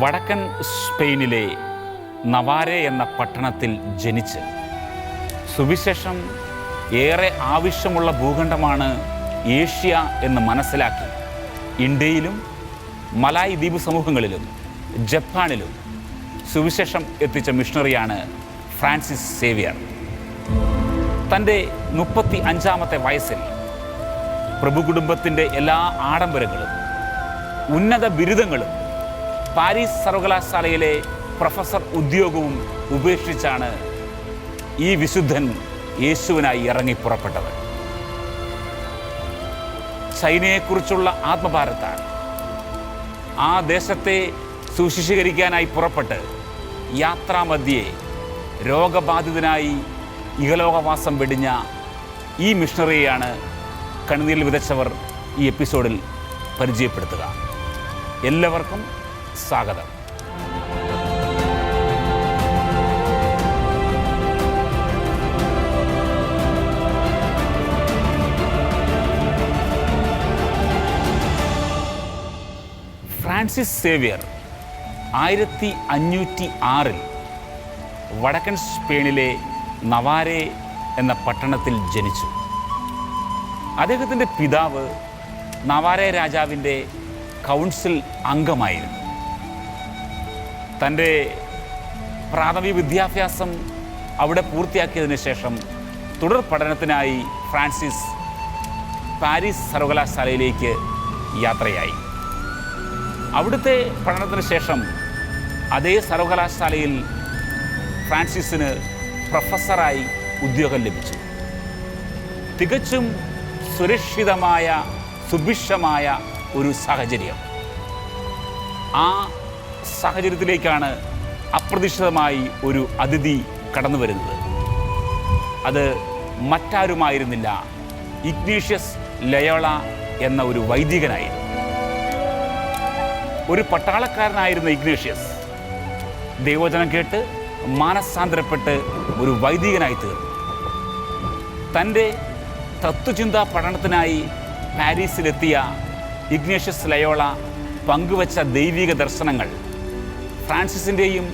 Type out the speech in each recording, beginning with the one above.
വടക്കൻ സ്പെയിനിലെ നവാരെ എന്ന പട്ടണത്തിൽ ജനിച്ച് സുവിശേഷം ഏറെ ആവശ്യമുള്ള ഭൂഖണ്ഡമാണ് ഏഷ്യ എന്ന് മനസ്സിലാക്കി. ഇന്ത്യയിലും മലായ് ദ്വീപ് സമൂഹങ്ങളിലും ജപ്പാനിലും സുവിശേഷം എത്തിച്ച മിഷണറിയാണ് ഫ്രാൻസിസ് സേവിയർ. തന്റെ മുപ്പത്തി അഞ്ചാമത്തെ വയസ്സിൽ പ്രഭു കുടുംബത്തിന്റെ എല്ലാ ആഡംബരങ്ങളും ഉന്നത ബിരുദങ്ങളും പാരീസ് സർവകലാശാലയിലെ പ്രൊഫസർ ഉദ്യോഗവും ഉപേക്ഷിച്ചാണ് ഈ വിശുദ്ധൻ യേശുവിനായി ഇറങ്ങി പുറപ്പെട്ടത്. ചൈനയെക്കുറിച്ചുള്ള ആത്മഭാരത്താണ്. ആ ദേശത്തെ സുശിശീകരിക്കാനായി പുറപ്പെട്ട് യാത്രാമധ്യേ രോഗബാധിതനായി ഇഹലോകവാസം വെടിഞ്ഞ ഈ മിഷണറിയെയാണ് കണ്ണുനീരിൽ വിതച്ചവർ ഈ എപ്പിസോഡിൽ പരിചയപ്പെടുത്തുക. എല്ലാവർക്കും സ്വാഗതം. ഫ്രാൻസിസ് സേവിയർ ആയിരത്തി അഞ്ഞൂറ്റി ആറിൽ വടക്കൻ സ്പെയിനിലെ നവാരെ എന്ന പട്ടണത്തിൽ ജനിച്ചു. അദ്ദേഹത്തിന്റെ പിതാവ് നവാരെ രാജാവിന്റെ കൗൺസിൽ അംഗമായിരുന്നു. തന്റെ പ്രാഥമിക വിദ്യാഭ്യാസം അവിടെ പൂർത്തിയാക്കിയതിന് ശേഷം തുടർ പഠനത്തിനായി ഫ്രാൻസിസ് പാരീസ് സർവകലാശാലയിലേക്ക് യാത്രയായി. അവിടുത്തെ പഠനത്തിന് ശേഷം അതേ സർവകലാശാലയിൽ ഫ്രാൻസിസിന് പ്രൊഫസറായി ഉദ്യോഗം ലഭിച്ചു. തികച്ചും സുരക്ഷിതമായ സുഭിക്ഷമായ ഒരു സാഹചര്യം. ആ സാഹചര്യത്തിലേക്കാണ് അപ്രതീക്ഷിതമായി ഒരു അതിഥി കടന്നു വരുന്നത്. അത് മറ്റാരുമായിരുന്നില്ല. ഇഗ്നീഷ്യസ് ലയോള എന്ന ഒരു വൈദികനായിരുന്നു. ഒരു പട്ടാളക്കാരനായിരുന്ന ഇഗ്നീഷ്യസ് ദേവോചനം കേട്ട് മാനസാന്തരപ്പെട്ട് ഒരു വൈദികനായി തീർന്നു. തന്റെ തത്വചിന്താ പഠനത്തിനായി പാരീസിലെത്തിയ ഇഗ്നേഷ്യസ് ലയോള പങ്കുവച്ച ദൈവിക ദർശനങ്ങൾ ഫ്രാൻസിസിന്റെയും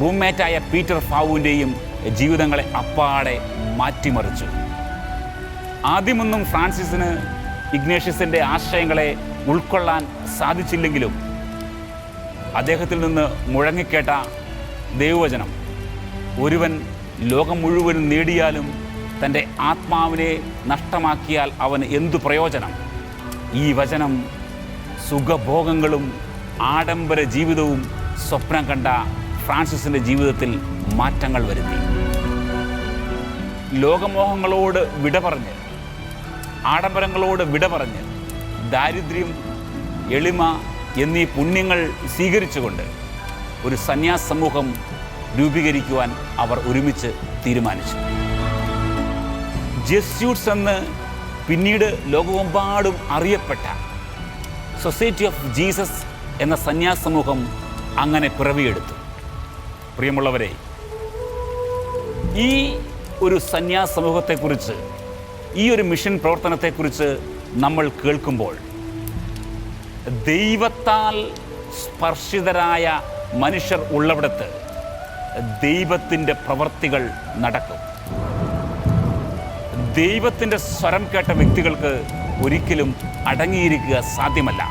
റൂംമേറ്റായ പീറ്റർ ഫാവുവിന്റെയും ജീവിതങ്ങളെ അപ്പാടെ മാറ്റിമറിച്ചു. ആദ്യമൊന്നും ഫ്രാൻസിസിന് ഇഗ്നേഷ്യസിന്റെ ആശയങ്ങളെ ഉൾക്കൊള്ളാൻ സാധിച്ചില്ലെങ്കിലും അദ്ദേഹത്തിൽ നിന്ന് മുഴങ്ങിക്കേട്ട ദൈവവചനം ഒരുവൻ ലോകം മുഴുവനും നേടിയാലും തന്റെ ആത്മാവിനെ നഷ്ടമാക്കിയാൽ അവന് എന്തു പ്രയോജനം? ഈ വചനം സുഖഭോഗങ്ങളും ആഡംബര ജീവിതവും സ്വപ്നം കണ്ട ഫ്രാൻസിസിന്റെ ജീവിതത്തിൽ മാറ്റങ്ങൾ വരുത്തി. ലോകമോഹങ്ങളോട് വിട പറഞ്ഞ് ആഡംബരങ്ങളോട് വിട പറഞ്ഞ് ദാരിദ്ര്യം എളിമ എന്നീ പുണ്യങ്ങൾ സ്വീകരിച്ചുകൊണ്ട് ഒരു സന്യാസ സമൂഹം രൂപീകരിക്കുവാൻ അവർ ഒരുമിച്ച് തീരുമാനിച്ചു. ജെസ്യൂട്ട്സ് എന്ന് പിന്നീട് ലോകമെമ്പാടും അറിയപ്പെട്ട സൊസൈറ്റി ഓഫ് ജീസസ് എന്ന സന്യാസ സമൂഹം അങ്ങനെ പിറവിയെടുത്തു. പ്രിയമുള്ളവരെ ഈ ഒരു സന്യാസ സമൂഹത്തെക്കുറിച്ച് ഈ ഒരു മിഷൻ പ്രവർത്തനത്തെക്കുറിച്ച് നമ്മൾ കേൾക്കുമ്പോൾ ദൈവത്താൽ സ്പർശിതരായ മനുഷ്യർ ഉള്ളവിടത്ത് ദൈവത്തിന്റെ പ്രവർത്തികൾ നടക്കും. ദൈവത്തിന്റെ സ്വരം കേട്ട വ്യക്തികൾക്ക് ഒരിക്കലും അടങ്ങിയിരിക്കുക സാധ്യമല്ല.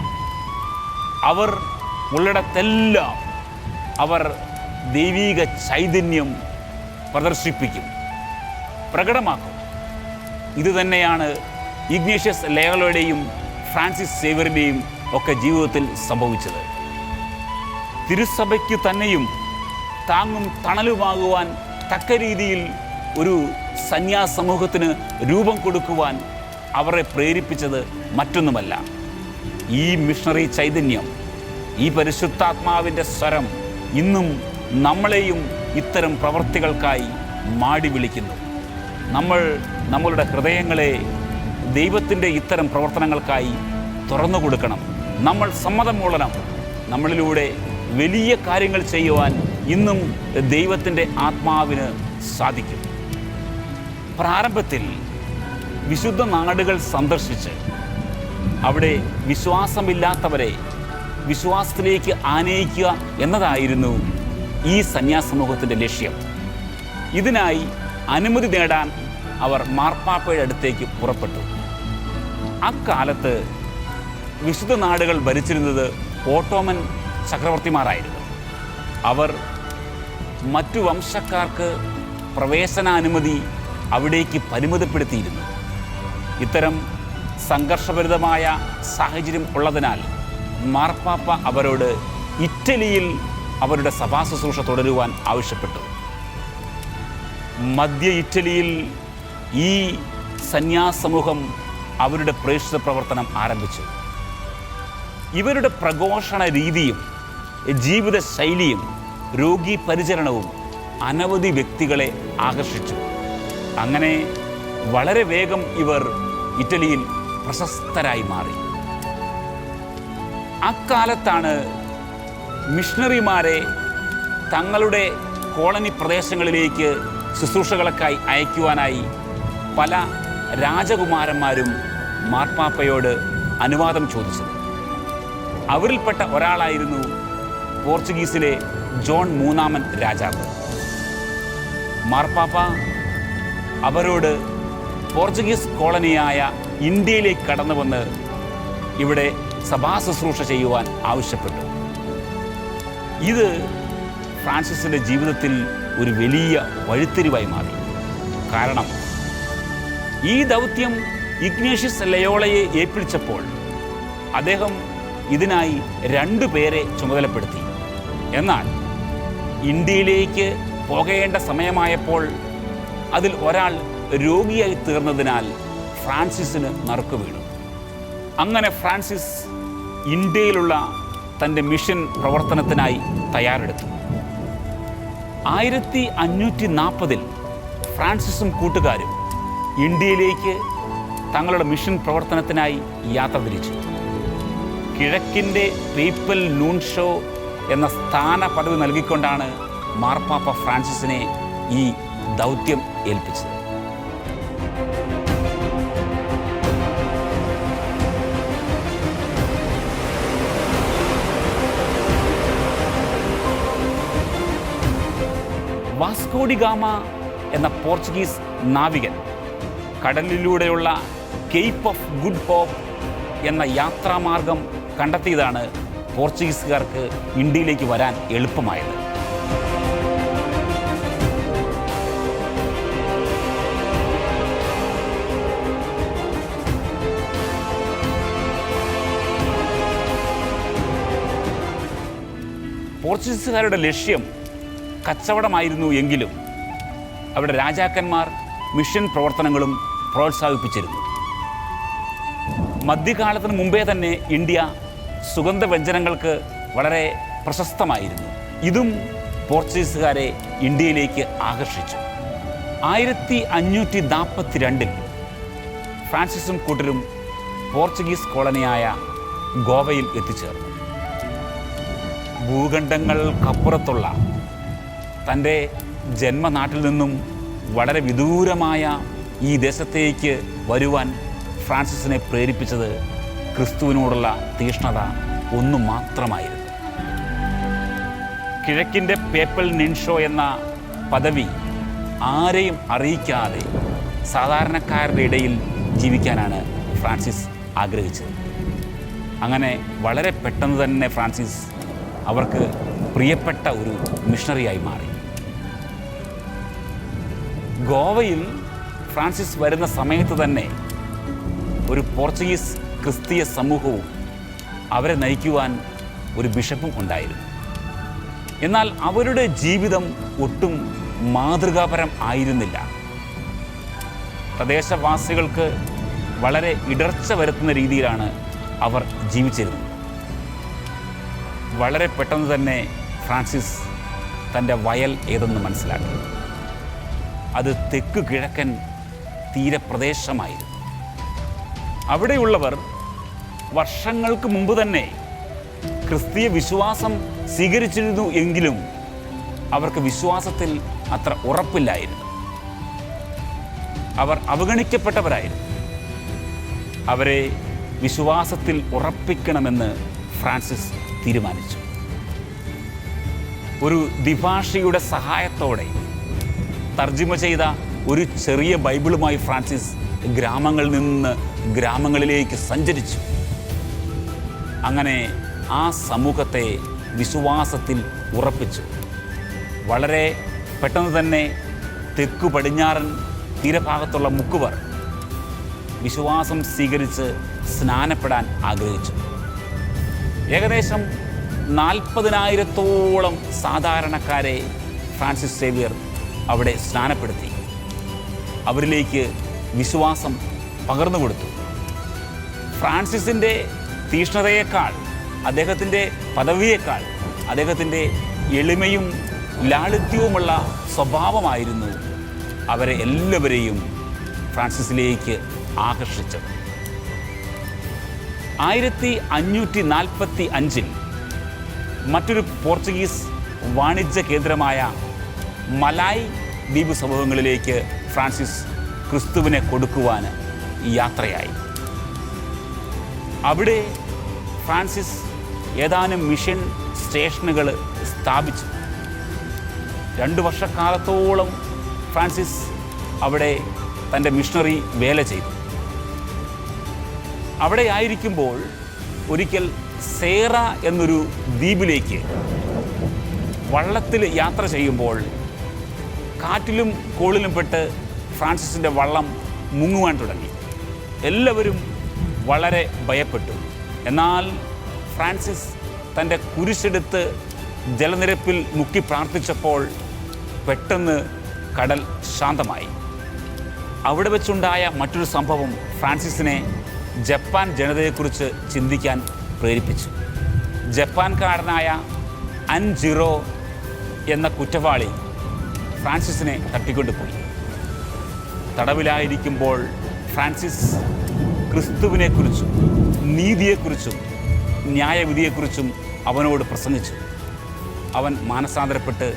അവർ ഉള്ളിടത്തെല്ലാം അവർ ദൈവീക ചൈതന്യം പ്രദർശിപ്പിക്കും. പ്രകടമാക്കും. ഇത് തന്നെയാണ് ഇഗ്നേഷ്യസ് ലേഖലയുടെയും ഫ്രാൻസിസ് സേവറിന്റെയും ഒക്കെ ജീവിതത്തിൽ സംഭവിച്ചത്. തിരുസഭയ്ക്ക് തന്നെയും താങ്ങും തണലുമാകുവാൻ തക്ക രീതിയിൽ ഒരു സന്യാസ സമൂഹത്തിന് രൂപം കൊടുക്കുവാൻ അവരെ പ്രേരിപ്പിച്ചത് മറ്റൊന്നുമല്ല. ഈ മിഷണറി ചൈതന്യം ഈ പരിശുദ്ധാത്മാവിന്റെ സ്വരം ഇന്നും നമ്മളെയും ഇത്തരം പ്രവൃത്തികൾക്കായി മാടി വിളിക്കുന്നു. നമ്മൾ നമ്മളുടെ ഹൃദയങ്ങളെ ദൈവത്തിന്റെ ഇത്തരം പ്രവർത്തനങ്ങൾക്കായി തുറന്നു കൊടുക്കണം. നമ്മൾ സമ്മതം മൂളണം. നമ്മളിലൂടെ വലിയ കാര്യങ്ങൾ ചെയ്യുവാൻ ഇന്നും ദൈവത്തിന്റെ ആത്മാവിന് സാധിക്കും. പ്രാരംഭത്തിൽ വിശുദ്ധ നാടുകൾ സന്ദർശിച്ച് അവിടെ വിശ്വാസമില്ലാത്തവരെ വിശ്വാസത്തിലേക്ക് ആനയിക്കുക എന്നതായിരുന്നു ഈ സന്യാസമൂഹത്തിന്റെ ലക്ഷ്യം. ഇതിനായി അനുമതി നേടാൻ അവർ മാർപ്പാപ്പയുടെ അടുത്തേക്ക് പുറപ്പെട്ടു. അക്കാലത്ത് വിശുദ്ധ നാടുകൾ ഭരിച്ചിരുന്നത് ഓട്ടോമൻ ചക്രവർത്തിമാരായിരുന്നു. അവർ മറ്റു വംശക്കാർക്ക് പ്രവേശനാനുമതി അവിടേക്ക് പരിമിതപ്പെടുത്തിയിരുന്നു. ഇത്തരം സംഘർഷഭരിതമായ സാഹചര്യം ഉള്ളതിനാൽ മാർപ്പാപ്പ അവരോട് ഇറ്റലിയിൽ അവരുടെ സഭാ ശുശ്രൂഷ തുടരുവാൻ ആവശ്യപ്പെട്ടു. മധ്യ ഇറ്റലിയിൽ ഈ സന്യാസ സമൂഹം അവരുടെ പ്രേക്ഷിത പ്രവർത്തനം ആരംഭിച്ചു. ഇവരുടെ പ്രഘോഷണ രീതിയും ജീവിത ശൈലിയും രോഗി പരിചരണവും അനവധി വ്യക്തികളെ ആകർഷിച്ചു. അങ്ങനെ വളരെ വേഗം ഇവർ ഇറ്റലിയിൽ പ്രശസ്തരായി മാറി. അക്കാലത്താണ് മിഷണറിമാരെ തങ്ങളുടെ കോളനി പ്രദേശങ്ങളിലേക്ക് ശുശ്രൂഷകൾക്കായി അയക്കുവാനായി പല രാജകുമാരന്മാരും മാർപ്പാപ്പയോട് അനുവാദം ചോദിച്ചത്. അവരിൽപ്പെട്ട ഒരാളായിരുന്നു പോർച്ചുഗീസിലെ ജോൺ മൂന്നാമൻ രാജാവ്. മാർപ്പാപ്പ അവരോട് പോർച്ചുഗീസ് കോളനിയായ ഇന്ത്യയിലേക്ക് കടന്നു വന്ന് ഇവിടെ സഭാ ശുശ്രൂഷ ചെയ്യുവാൻ ആവശ്യപ്പെട്ടു. ഇത് ഫ്രാൻസിസിന്റെ ജീവിതത്തിൽ ഒരു വലിയ വഴിത്തിരിവായി മാറി. കാരണം ഈ ദൗത്യം ഇഗ്നേഷ്യസ് ലയോളയെ ഏൽപ്പിച്ചപ്പോൾ അദ്ദേഹം ഇതിനായി രണ്ടു പേരെ ചുമതലപ്പെടുത്തി. എന്നാൽ ഇന്ത്യയിലേക്ക് പോകേണ്ട സമയമായപ്പോൾ അതിൽ ഒരാൾ രോഗിയായി തീർന്നതിനാൽ ഫ്രാൻസിസിന് നറുക്ക് വീണു. അങ്ങനെ ഫ്രാൻസിസ് ഇന്ത്യയിലുള്ള തന്റെ മിഷൻ പ്രവർത്തനത്തിനായി തയ്യാറെടുത്തു. ആയിരത്തി അഞ്ഞൂറ്റി നാൽപ്പതിൽ ഫ്രാൻസിസും കൂട്ടുകാരും ഇന്ത്യയിലേക്ക് തങ്ങളുടെ മിഷൻ പ്രവർത്തനത്തിനായി യാത്ര തിരിച്ചു. കിഴക്കിന്റെ പീപ്പിൾ നൂൺ ഷോ എന്ന സ്ഥാന പദവി നൽകിക്കൊണ്ടാണ് മാർപ്പാപ്പ ഫ്രാൻസിസിനെ ഈ ദൗത്യം ഏൽപ്പിച്ചത്. വാസ്കോഡി ഗാമ എന്ന പോർച്ചുഗീസ് നാവികൻ കടലിലൂടെയുള്ള കേപ്പ് ഓഫ് ഗുഡ് ഹോപ്പ് എന്ന യാത്രാമാർഗം കണ്ടെത്തിയതാണ് പോർച്ചുഗീസുകാർക്ക് ഇന്ത്യയിലേക്ക് വരാൻ എളുപ്പമായത്. പോർച്ചുഗീസുകാരുടെ ലക്ഷ്യം കച്ചവടമായിരുന്നു എങ്കിലും അവിടെ രാജാക്കന്മാർ മിഷൻ പ്രവർത്തനങ്ങളും പ്രോത്സാഹിപ്പിച്ചിരുന്നു. മധ്യകാലത്തിന് മുമ്പേ തന്നെ ഇന്ത്യ സുഗന്ധവ്യഞ്ജനങ്ങൾക്ക് വളരെ പ്രശസ്തമായിരുന്നു. ഇതും പോർച്ചുഗീസുകാരെ ഇന്ത്യയിലേക്ക് ആകർഷിച്ചു. ആയിരത്തി അഞ്ഞൂറ്റി നാൽപ്പത്തി രണ്ടിൽ ഫ്രാൻസിസും കൂട്ടരും പോർച്ചുഗീസ് കോളനിയായ ഗോവയിൽ എത്തിച്ചേർന്നു. ഭൂഖണ്ഡങ്ങൾക്കപ്പുറത്തുള്ള തന്റെ ജന്മനാട്ടിൽ നിന്നും വളരെ വിദൂരമായ ഈ ദേശത്തേക്ക് വരുവാൻ ഫ്രാൻസിസിനെ പ്രേരിപ്പിച്ചത് ക്രിസ്തുവിനോടുള്ള തീഷ്ണത ഒന്നു മാത്രമായിരുന്നു. കിഴക്കിന്റെ പേപ്പൽ നിൻഷോ എന്ന പദവി ആരെയും അറിയിക്കാതെ സാധാരണക്കാരുടെ ഇടയിൽ ജീവിക്കാനാണ് ഫ്രാൻസിസ് ആഗ്രഹിച്ചത്. അങ്ങനെ വളരെ പെട്ടെന്ന് തന്നെ ഫ്രാൻസിസ് അവർക്ക് പ്രിയപ്പെട്ട ഒരു മിഷണറിയായി മാറി. ഗോവയിൽ ഫ്രാൻസിസ് വരുന്ന സമയത്ത് തന്നെ ഒരു പോർച്ചുഗീസ് ക്രിസ്തീയ സമൂഹവും അവരെ നയിക്കുവാൻ ഒരു ബിഷപ്പും ഉണ്ടായിരുന്നു. എന്നാൽ അവരുടെ ജീവിതം ഒട്ടും മാതൃകാപരം ആയിരുന്നില്ല. പ്രദേശവാസികൾക്ക് വളരെ ഇടർച്ച വരുത്തുന്ന രീതിയിലാണ് അവർ ജീവിച്ചിരുന്നത്. വളരെ പെട്ടെന്ന് തന്നെ ഫ്രാൻസിസ് തന്റെ വയൽ ഏതെന്ന് മനസ്സിലാക്കി. അത് തെക്ക് കിഴക്കൻ തീരപ്രദേശമായിരുന്നു. അവിടെയുള്ളവർ വർഷങ്ങൾക്ക് മുമ്പ് തന്നെ ക്രിസ്തീയ വിശ്വാസം സ്വീകരിച്ചിരുന്നു എങ്കിലും അവർക്ക് വിശ്വാസത്തിൽ അത്ര ഉറപ്പില്ലായിരുന്നു. അവർ അവഗണിക്കപ്പെട്ടവരായിരുന്നു. അവരെ വിശ്വാസത്തിൽ ഉറപ്പിക്കണമെന്ന് ഫ്രാൻസിസ് തീരുമാനിച്ചു. ഒരു ദ്വിഭാഷയുടെ സഹായത്തോടെ തർജിമ ചെയ്ത ഒരു ചെറിയ ബൈബിളുമായി ഫ്രാൻസിസ് ഗ്രാമങ്ങളിൽ നിന്ന് ഗ്രാമങ്ങളിലേക്ക് സഞ്ചരിച്ചു. അങ്ങനെ ആ സമൂഹത്തെ വിശ്വാസത്തിൽ ഉറപ്പിച്ചു. വളരെ പെട്ടെന്ന് തന്നെ തെക്കു പടിഞ്ഞാറൻ തീരഭാഗത്തുള്ള മുക്കുവർ വിശ്വാസം സ്വീകരിച്ച് സ്നാനപ്പെടാൻ ആഗ്രഹിച്ചു. ഏകദേശം നാൽപ്പതിനായിരത്തോളം സാധാരണക്കാരെ ഫ്രാൻസിസ് സേവിയർ അവിടെ സ്നാനപ്പെടുത്തി. അവരിലേക്ക് വിശ്വാസം പകർന്നു കൊടുത്തു. ഫ്രാൻസിസിന്റെ തീഷ്ണതയേക്കാൾ അദ്ദേഹത്തിന്റെ പദവിയേക്കാൾ അദ്ദേഹത്തിന്റെ എളിമയും ലാളിത്യവുമുള്ള സ്വഭാവമായിരുന്നു അവരെ എല്ലാവരെയും ഫ്രാൻസിസിലേക്ക് ആകർഷിച്ചത്. ആയിരത്തി അഞ്ഞൂറ്റി നാൽപ്പത്തി അഞ്ചിൽ മറ്റൊരു പോർച്ചുഗീസ് വാണിജ്യ കേന്ദ്രമായ മലായ് ദ്വീപ് സമൂഹങ്ങളിലേക്ക് ഫ്രാൻസിസ് ക്രിസ്തുവിനെ കൊടുക്കുവാൻ യാത്രയായി. അവിടെ ഫ്രാൻസിസ് ഏതാനും മിഷൻ സ്റ്റേഷനുകൾ സ്ഥാപിച്ചു. രണ്ട് വർഷക്കാലത്തോളം ഫ്രാൻസിസ് അവിടെ തന്റെ മിഷണറി വേല ചെയ്തു. അവിടെ ആയിരിക്കുമ്പോൾ ഒരിക്കൽ സേറ എന്നൊരു ദ്വീപിലേക്ക് വള്ളത്തിൽ യാത്ര ചെയ്യുമ്പോൾ കാറ്റിലും കോളിലും പെട്ട് ഫ്രാൻസിസിന്റെ വള്ളം മുങ്ങുവാൻ തുടങ്ങി. എല്ലാവരും വളരെ ഭയപ്പെട്ടു. എന്നാൽ ഫ്രാൻസിസ് തന്റെ കുരിശെടുത്ത് ജലനിരപ്പിൽ മുക്കി പ്രാർത്ഥിച്ചപ്പോൾ പെട്ടെന്ന് കടൽ ശാന്തമായി. അവിടെ വെച്ചുണ്ടായ മറ്റൊരു സംഭവം ഫ്രാൻസിസിനെ ജപ്പാൻ ജനതയെക്കുറിച്ച് ചിന്തിക്കാൻ പ്രേരിപ്പിച്ചു. ജപ്പാൻകാരനായ അൻജിറോ എന്ന കുറ്റവാളി ഫ്രാൻസിസിനെ തട്ടിക്കൊണ്ടുപോയി. തടവിലായിരിക്കുമ്പോൾ ഫ്രാൻസിസ് ക്രിസ്തുവിനെക്കുറിച്ചും നീതിയെക്കുറിച്ചും ന്യായവിധിയെക്കുറിച്ചും അവനോട് പ്രസംഗിച്ചു. അവൻ മാനസാന്തരപ്പെട്ട്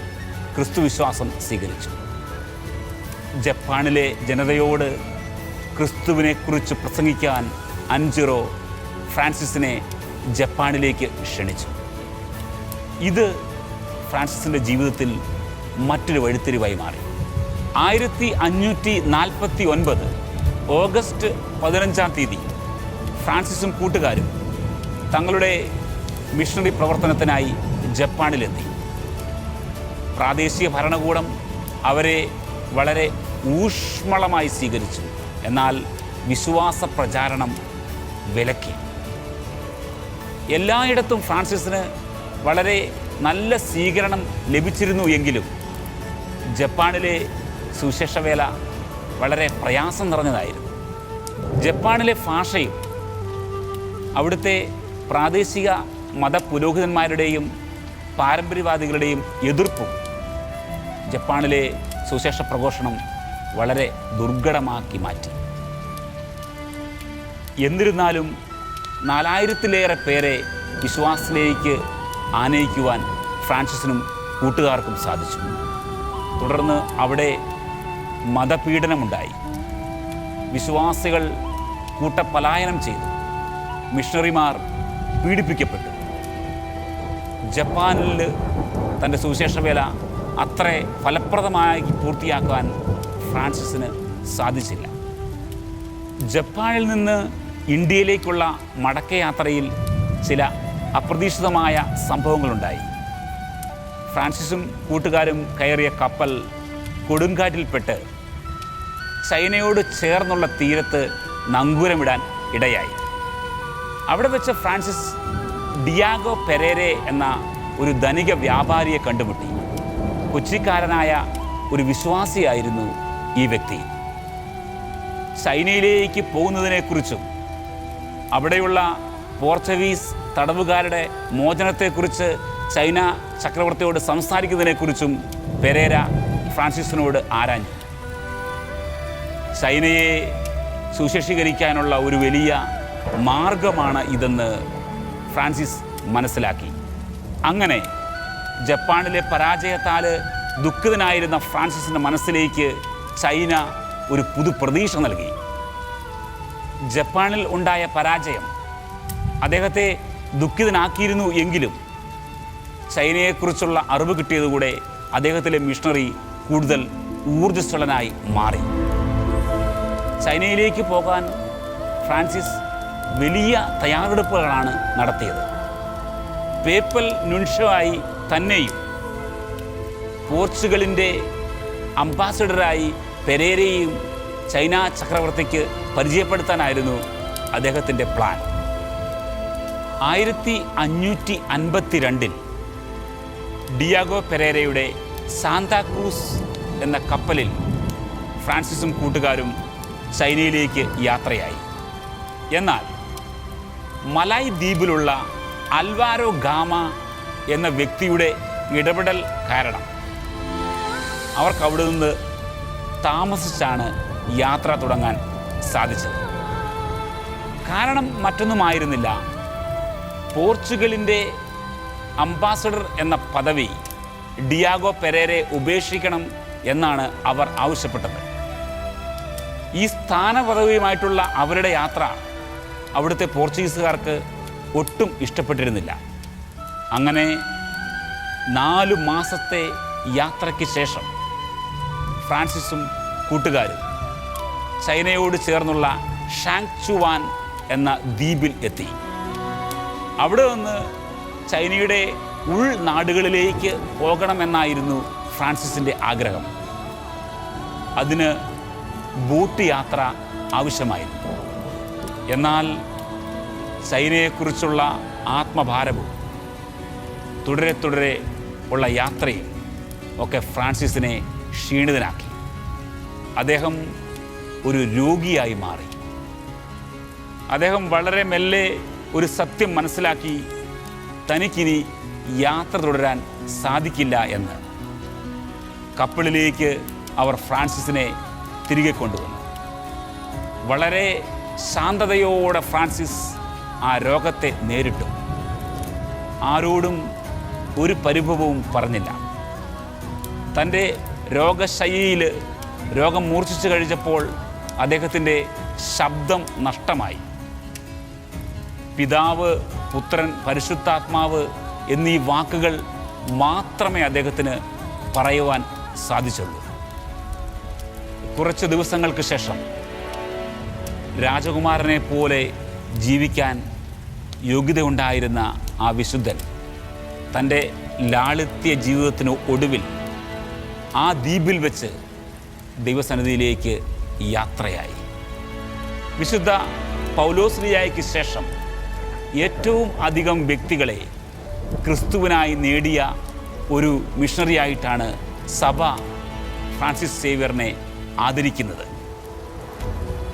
ക്രിസ്തുവിശ്വാസം സ്വീകരിച്ചു. ജപ്പാനിലെ ജനതയോട് ക്രിസ്തുവിനെക്കുറിച്ച് പ്രസംഗിക്കാൻ അഞ്ചിറോ ഫ്രാൻസിസിനെ ജപ്പാനിലേക്ക് ക്ഷണിച്ചു. ഇത് ഫ്രാൻസിസിന്റെ ജീവിതത്തിൽ മറ്റൊരു വഴിത്തിരിവായി മാറി. ആയിരത്തി അഞ്ഞൂറ്റി നാൽപ്പത്തി ഒൻപത് ഓഗസ്റ്റ് പതിനഞ്ചാം തീയതി ഫ്രാൻസിസും കൂട്ടുകാരും തങ്ങളുടെ മിഷണറി പ്രവർത്തനത്തിനായി ജപ്പാനിലെത്തി. പ്രാദേശിക ഭരണകൂടം അവരെ വളരെ ഊഷ്മളമായി സ്വീകരിച്ചു. എന്നാൽ വിശ്വാസ പ്രചാരണം വിലക്കി. എല്ലായിടത്തും ഫ്രാൻസിസിന് വളരെ നല്ല സ്വീകരണം ലഭിച്ചിരുന്നു എങ്കിലും ജപ്പാനിലെ സുശേഷ വേല വളരെ പ്രയാസം നിറഞ്ഞതായിരുന്നു. ജപ്പാനിലെ ഭാഷയും അവിടുത്തെ പ്രാദേശിക മതപുരോഹിതന്മാരുടെയും പാരമ്പര്യവാദികളുടെയും എതിർപ്പും ജപ്പാനിലെ സുശേഷ പ്രഘോഷണം വളരെ ദുർഘടമാക്കി മാറ്റി. എന്നിരുന്നാലും നാലായിരത്തിലേറെ പേരെ വിശ്വാസത്തിലേക്ക് ആനയിക്കുവാൻ ഫ്രാൻസിസിനും കൂട്ടുകാർക്കും സാധിച്ചു. തുടർന്ന് അവിടെ മതപീഡനമുണ്ടായി. വിശ്വാസികൾ കൂട്ടപലായനം ചെയ്തു. മിഷണറിമാർ പീഡിപ്പിക്കപ്പെട്ടു. ജപ്പാനിൽ തന്റെ സുവിശേഷവേല അത്ര ഫലപ്രദമായി പൂർത്തിയാക്കാൻ ഫ്രാൻസിസിന് സാധിച്ചില്ല. ജപ്പാനിൽ നിന്ന് ഇന്ത്യയിലേക്കുള്ള മടക്കയാത്രയിൽ ചില അപ്രതീക്ഷിതമായ സംഭവങ്ങളുണ്ടായി. ഫ്രാൻസിസും കൂട്ടുകാരും കയറിയ കപ്പൽ കൊടുങ്കാറ്റിൽപ്പെട്ട് ചൈനയോട് ചേർന്നുള്ള തീരത്ത് നങ്കൂരമിടാൻ ഇടയായി. അവിടെ വെച്ച് ഫ്രാൻസിസ് ഡിയാഗോ പെരേരെ എന്ന ഒരു ധനിക വ്യാപാരിയെ കണ്ടുമുട്ടി. കൊച്ചിക്കാരനായ ഒരു വിശ്വാസിയായിരുന്നു ഈ വ്യക്തി. ചൈനയിലേക്ക് പോകുന്നതിനെക്കുറിച്ചും അവിടെയുള്ള പോർച്ചുഗീസ് തടവുകാരുടെ മോചനത്തെക്കുറിച്ച് ചൈന ചക്രവർത്തിയോട് സംസാരിക്കുന്നതിനെക്കുറിച്ചും പെരേര ഫ്രാൻസിസിനോട് ആരാഞ്ഞു? ചൈനയെ സുശേഷീകരിക്കാനുള്ള ഒരു വലിയ മാർഗമാണ് ഇതെന്ന് ഫ്രാൻസിസ് മനസ്സിലാക്കി. അങ്ങനെ ജപ്പാനിലെ പരാജയത്താൽ ദുഃഖിതനായിരുന്ന ഫ്രാൻസിസിന്റെ മനസ്സിലേക്ക് ചൈന ഒരു പുതു പ്രതീക്ഷ നൽകി. ജപ്പാനിൽ ഉണ്ടായ പരാജയം അദ്ദേഹത്തെ ദുഃഖിതനാക്കിയിരുന്നു എങ്കിലും ചൈനയെക്കുറിച്ചുള്ള അറിവ് കിട്ടിയതുകൂടെ അദ്ദേഹത്തിലെ മിഷണറി കൂടുതൽ ഊർജസ്വലനായി മാറി. ചൈനയിലേക്ക് പോകാൻ ഫ്രാൻസിസ് വലിയ തയ്യാറെടുപ്പുകളാണ് നടത്തിയത്. പേപ്പൽ നുൻഷായി തന്നെയും പോർച്ചുഗലിന്റെ അംബാസഡറായി പെരേരയും ചൈന ചക്രവർത്തിക്ക് പരിചയപ്പെടുത്താനായിരുന്നു അദ്ദേഹത്തിന്റെ പ്ലാൻ. ആയിരത്തി അഞ്ഞൂറ്റി അൻപത്തി രണ്ടിൽ ഡിയാഗോ പെരേരയുടെ സാന്താക്രൂസ് എന്ന കപ്പലിൽ ഫ്രാൻസിസും കൂട്ടുകാരും ചൈനയിലേക്ക് യാത്രയായി. എന്നാൽ മലായ് ദ്വീപിലുള്ള അൽവാരോ ഗാമ എന്ന വ്യക്തിയുടെ ഇടപെടൽ കാരണം. അവർക്ക് അവിടെ നിന്ന് താമസിച്ചാണ് യാത്ര തുടങ്ങാൻ സാധിച്ചത്. കാരണം മറ്റൊന്നുമായിരുന്നില്ല. പോർച്ചുഗലിന്റെ അംബാസഡർ എന്ന പദവി ഡിയാഗോ പെരേരെ ഉപേക്ഷിക്കണം എന്നാണ് അവർ ആവശ്യപ്പെട്ടത്. ഈ സ്ഥാനപദവിയുമായിട്ടുള്ള അവരുടെ യാത്ര അവിടുത്തെ പോർച്ചുഗീസുകാർക്ക് ഒട്ടും ഇഷ്ടപ്പെട്ടിരുന്നില്ല. അങ്ങനെ നാലു മാസത്തെ യാത്രയ്ക്ക് ശേഷം ഫ്രാൻസിസും കൂട്ടുകാരും ചൈനയോട് ചേർന്നുള്ള ഷാങ് ചുവാൻ എന്ന ദ്വീപിൽ എത്തി. അവിടെ നിന്ന് ചൈനയുടെ ഉൾനാടുകളിലേക്ക് പോകണമെന്നായിരുന്നു ഫ്രാൻസിസിന്റെ ആഗ്രഹം. അതിന് ബോട്ട് യാത്ര ആവശ്യമായിരുന്നു. എന്നാൽ ചൈനയെക്കുറിച്ചുള്ള ആത്മഭാരവും തുടരെ തുടരെ ഉള്ള യാത്രയും ഒക്കെ ഫ്രാൻസിസിനെ ക്ഷീണിതനാക്കി. അദ്ദേഹം ഒരു രോഗിയായി മാറി. അദ്ദേഹം വളരെ മെല്ലെ ഒരു സത്യം മനസ്സിലാക്കി തനിക്കിനി യാത്ര തുടരാൻ സാധിക്കില്ല എന്ന്. കപ്പിളിലേക്ക് അവർ ഫ്രാൻസിസിനെ തിരികെ കൊണ്ടുവന്നു. വളരെ ശാന്തതയോടെ ഫ്രാൻസിസ് ആ രോഗത്തെ നേരിട്ടു. ആരോടും ഒരു പരിഭവവും പറഞ്ഞില്ല. തന്റെ രോഗശൈലിയിൽ രോഗം മൂർച്ഛിച്ചു കഴിഞ്ഞപ്പോൾ അദ്ദേഹത്തിന്റെ ശബ്ദം നഷ്ടമായി. പിതാവ് പുത്രൻ പരിശുദ്ധാത്മാവ് എന്നീ വാക്കുകൾ മാത്രമേ അദ്ദേഹത്തിന് പറയുവാൻ സാധിച്ചുള്ളൂ. കുറച്ച് ദിവസങ്ങൾക്ക് ശേഷം രാജകുമാരനെ പോലെ ജീവിക്കാൻ യോഗ്യതയുണ്ടായിരുന്ന ആ വിശുദ്ധൻ തന്റെ ലാളിത്യ ജീവിതത്തിന് ഒടുവിൽ ആ ദ്വീപിൽ വെച്ച് ദൈവസന്നിധിയിലേക്ക് യാത്രയായി. വിശുദ്ധ പൗലോസ്ലിയായ്ക്ക് ശേഷം ഏറ്റവും അധികം വ്യക്തികളെ ക്രിസ്തുവിനായി നേടിയ ഒരു മിഷണറിയായിട്ടാണ് സഭ ഫ്രാൻസിസ് സേവ്യറിനെ ആദരിക്കുന്നത്.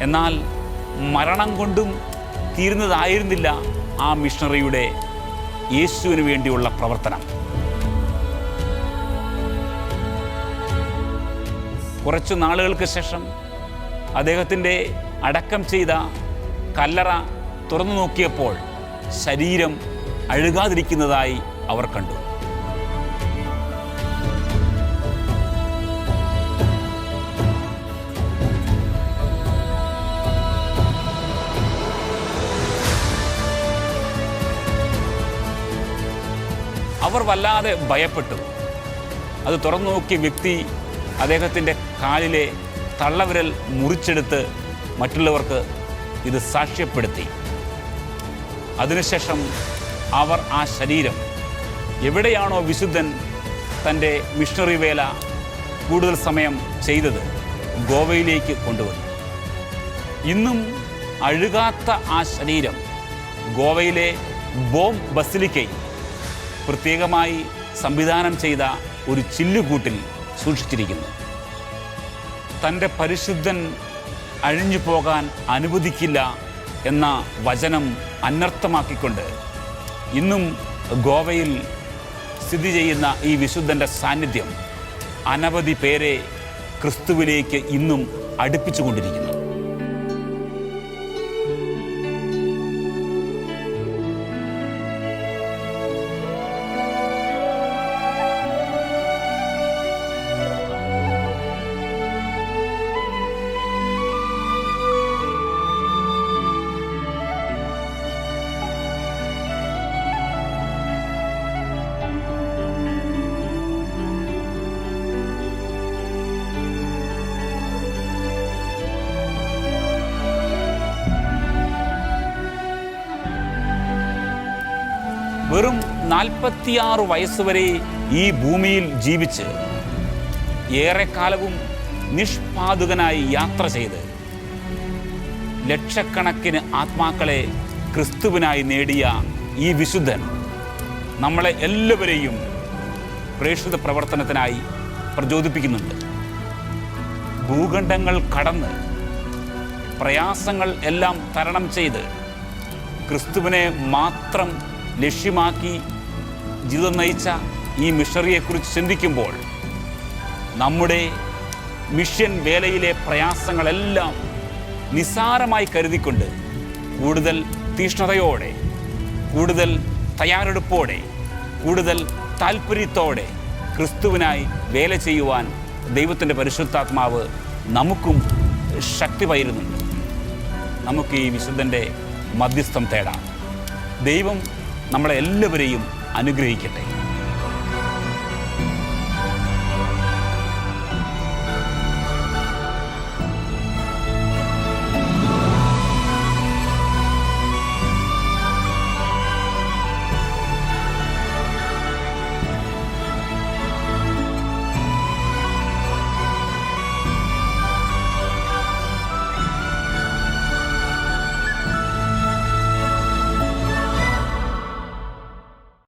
എന്നാൽ മരണം കൊണ്ടും തീരുന്നതായിരുന്നില്ല ആ മിഷണറിയുടെ യേശുവിന് വേണ്ടിയുള്ള പ്രവർത്തനം. കുറച്ചു നാളുകൾക്ക് ശേഷം അദ്ദേഹത്തിന്റെ അടക്കം ചെയ്ത കല്ലറ തുറന്നു നോക്കിയപ്പോൾ ശരീരം അഴുകാതിരിക്കുന്നതായി അവർ കണ്ടു. അവർ വല്ലാതെ ഭയപ്പെട്ടു. അത് തുറന്നു നോക്കിയ വ്യക്തി അദ്ദേഹത്തിന്റെ കാലിലെ തള്ളവിരൽ മുറിച്ചെടുത്ത് മറ്റുള്ളവർക്ക് ഇത് സാക്ഷ്യപ്പെടുത്തി. അതിനുശേഷം അവർ ആ ശരീരം എവിടെയാണോ വിശുദ്ധൻ തന്റെ മിഷണറി വേല കൂടുതൽ സമയം ചെയ്തത് ഗോവയിലേക്ക് കൊണ്ടുവന്നു. ഇന്നും അഴുകാത്ത ആ ശരീരം ഗോവയിലെ ബോം ബസിലിക്കയിൽ പ്രത്യേകമായി സംവിധാനം ചെയ്ത ഒരു ചില്ലുകൂട്ടിൽ സൂക്ഷിച്ചിരിക്കുന്നു. തന്റെ പരിശുദ്ധൻ അഴിഞ്ഞു പോകാൻ അനുവദിക്കില്ല എന്ന വചനം അനർത്ഥമാക്കിക്കൊണ്ട് ഇന്നും ഗോവയിൽ സ്ഥിതി ചെയ്യുന്ന ഈ വിശുദ്ധന്റെ സാന്നിധ്യം അനവധി പേരെ ക്രിസ്തുവിലേക്ക് ഇന്നും അടുപ്പിച്ചുകൊണ്ടിരിക്കുന്നു. നാൽപ്പത്തിയാറ് വയസ്സുവരെ ഈ ഭൂമിയിൽ ജീവിച്ച് ഏറെക്കാലവും നിഷ്പാതുകനായി യാത്ര ചെയ്ത് ലക്ഷക്കണക്കിന് ആത്മാക്കളെ ക്രിസ്തുവിനായി നേടിയ ഈ വിശുദ്ധൻ നമ്മളെ എല്ലാവരെയും പ്രേക്ഷിത പ്രവർത്തനത്തിനായി പ്രചോദിപ്പിക്കുന്നുണ്ട്. ഭൂഖണ്ഡങ്ങൾ കടന്ന് പ്രയാസങ്ങൾ എല്ലാം തരണം ചെയ്ത് ക്രിസ്തുവിനെ മാത്രം ലക്ഷ്യമാക്കി ജീവിതം നയിച്ച ഈ മിഷണറിയെക്കുറിച്ച് ചിന്തിക്കുമ്പോൾ നമ്മുടെ മിഷൻ വേലയിലെ പ്രയാസങ്ങളെല്ലാം നിസ്സാരമായി കരുതിക്കൊണ്ട് കൂടുതൽ തീഷ്ണതയോടെ കൂടുതൽ തയ്യാറെടുപ്പോടെ കൂടുതൽ താല്പര്യത്തോടെ ക്രിസ്തുവിനായി വേല ചെയ്യുവാൻ ദൈവത്തിന്റെ പരിശുദ്ധാത്മാവ് നമുക്കും ശക്തി പകരുന്നുണ്ട്. നമുക്ക് ഈ വിശുദ്ധന്റെ മധ്യസ്ഥം തേടാം. ദൈവം നമ്മളെ എല്ലാവരെയും അനുഗ്രഹിക്കട്ടെ.